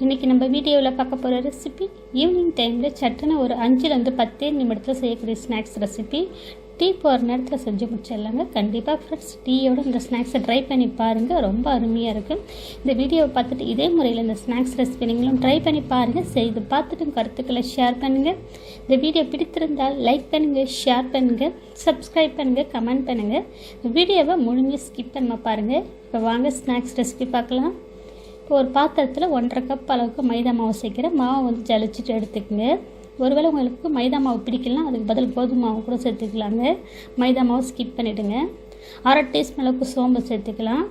இன்றைக்கி நம்ம வீடியோவில் பார்க்க போகிற ரெசிபி ஈவினிங் டைமில் சட்டுன்னு ஒரு அஞ்சுலேருந்து பத்தே நிமிடத்தில் செய்யக்கூடிய ஸ்நாக்ஸ் ரெசிபி டீ போகிற நேரத்தில் செஞ்சு முடிச்சிடலாங்க கண்டிப்பாக ஃப்ரெண்ட்ஸ் டீயோடு இந்த ஸ்நாக்ஸை ட்ரை பண்ணி பாருங்கள் ரொம்ப அருமையாக இருக்கும் இந்த வீடியோவை பார்த்துட்டு இதே முறையில் இந்த ஸ்நாக்ஸ் ரெசிபி நீங்களும் ட்ரை பண்ணி பாருங்கள் செய்து பார்த்துட்டும் கருத்துக்களை ஷேர் பண்ணுங்கள் இந்த வீடியோ பிடித்திருந்தால் லைக் பண்ணுங்கள் ஷேர் பண்ணுங்கள் சப்ஸ்கிரைப் பண்ணுங்கள் கமெண்ட் பண்ணுங்கள் இந்த வீடியோவை முழுமையாக ஸ்கிப் பண்ண பாருங்கள் இப்போ வாங்க ஸ்நாக்ஸ் ரெசிபி பார்க்கலாம். ஒரு பாத்திரத்தில் ஒன்றரை கப் அளவுக்கு மைதா மாவு சேர்க்குறேன் மாவு வந்து ஜலிச்சுட்டு எடுத்துக்கோங்க. ஒருவேளை உங்களுக்கு மைதா மாவு பிடிக்கலாம் அதுக்கு பதில் கோதுமை மாவு கூட சேர்த்துக்கலாங்க. மைதா மாவு ஸ்கிப் பண்ணிவிடுங்க அரை டீஸ்பூன் அளவுக்கு சோம்பு சேர்த்துக்கலாம்.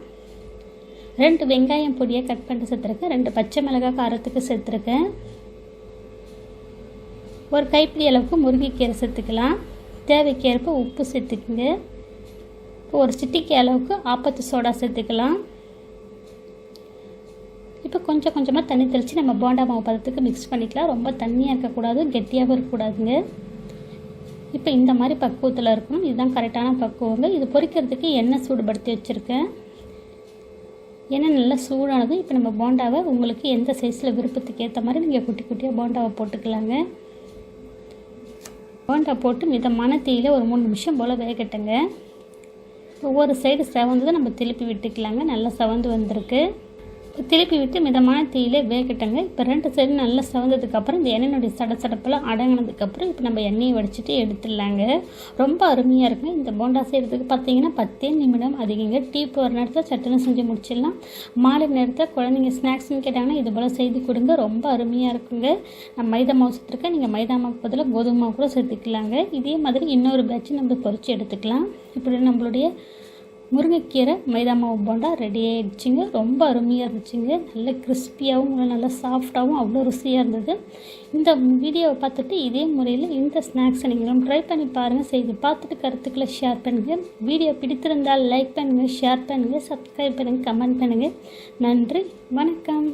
ரெண்டு வெங்காயம் பொடியை கட் பண்ணிட்டு சேர்த்துருக்கேன். ரெண்டு பச்சை மிளகாய் காரத்துக்கு சேர்த்துருக்கேன். ஒரு கைப்பிடி அளவுக்கு முருங்கைக்கீரை சேர்த்துக்கலாம். தேவைக்கேற்ப உப்பு சேர்த்துக்குங்க. ஒரு சிட்டிக்கு அளவுக்கு ஆப்பத்து சோடா சேர்த்துக்கலாம். இப்போ கொஞ்சம் கொஞ்சமாக தண்ணி தெளித்து நம்ம போண்டா மாவு பதத்துக்கு மிக்ஸ் பண்ணிக்கலாம். ரொம்ப தண்ணியாக இருக்கக்கூடாது கெட்டியாகவும் இருக்கக்கூடாதுங்க. இப்போ இந்த மாதிரி பக்குவத்தில் இருக்கணும். இதுதான் கரெக்டான பக்குவங்க. இது பொரிக்கிறதுக்கு எண்ணெய் சூடுபடுத்தி வச்சுருக்கேன். எண்ணெய் நல்லா சூடானது இப்போ நம்ம போண்டாவை உங்களுக்கு எந்த சைஸில் விருப்பத்துக்கு ஏற்ற மாதிரி நீங்கள் குட்டி குட்டியாக போண்டாவை போட்டுக்கலாங்க. போண்டா போட்டு மிதமான தீயில் ஒரு மூணு நிமிஷம் போல் வேகட்டுங்க. ஒவ்வொரு சைடு செவந்ததை நம்ம திருப்பி விட்டுக்கலாங்க. நல்லா செவந்து வந்திருக்கு. திருப்பி விட்டு மிதமான தீயில வேகட்டுங்க இப்போ ரெண்டு சைடு நல்லா செவந்ததுக்கப்புறம் இந்த எண்ணெயினுடைய சட சடப்பெல்லாம் அடங்கினதுக்கப்புறம் இப்போ நம்ம எண்ணெயை வடிச்சிட்டு எடுத்துடலாங்க. ரொம்ப அருமையாக இருக்குங்க. இந்த போண்டா செய்கிறதுக்கு பார்த்தீங்கன்னா பத்தே நிமிடம் அதிகங்க. டீ போகிற நேரத்தில் சட்டுன்னு செஞ்சு முடிச்சிடலாம். மாலை நேரத்தில் குழந்தைங்க ஸ்நாக்ஸ்னு கேட்டாங்கன்னா இது போல் செய்து கொடுங்க. ரொம்ப அருமையாக இருக்குங்க. நான் மைதா மாவு சேர்த்துருக்கேன் நீங்கள் மைதா மாவு பதிலாக கோதுமை மாவு கூட சேர்த்துக்கலாங்க. இதே மாதிரி இன்னொரு பேட்ச் நம்ம பொறிச்சு எடுத்துக்கலாம். இப்படி நம்மளுடைய முருங்கைக்கீரை மைதா மாவு போண்டா ரெடி ஆகிடுச்சிங்க ரொம்ப அருமையாக இருந்துச்சுங்க. நல்ல கிறிஸ்பியாகவும் நல்லா சாஃப்டாகவும் அவ்வளோ ருசியாக இருந்தது. இந்த வீடியோவை பார்த்துட்டு இதே முறையில் இந்த ஸ்நாக்ஸை நீங்களும் ட்ரை பண்ணி பாருங்கள் செய்து பார்த்துட்டு கருத்துக்களை ஷேர் பண்ணுங்கள் வீடியோ பிடித்திருந்தால் லைக் பண்ணுங்கள் ஷேர் பண்ணுங்கள் சப்ஸ்கிரைப் பண்ணுங்கள் கமெண்ட் பண்ணுங்கள் நன்றி வணக்கம்.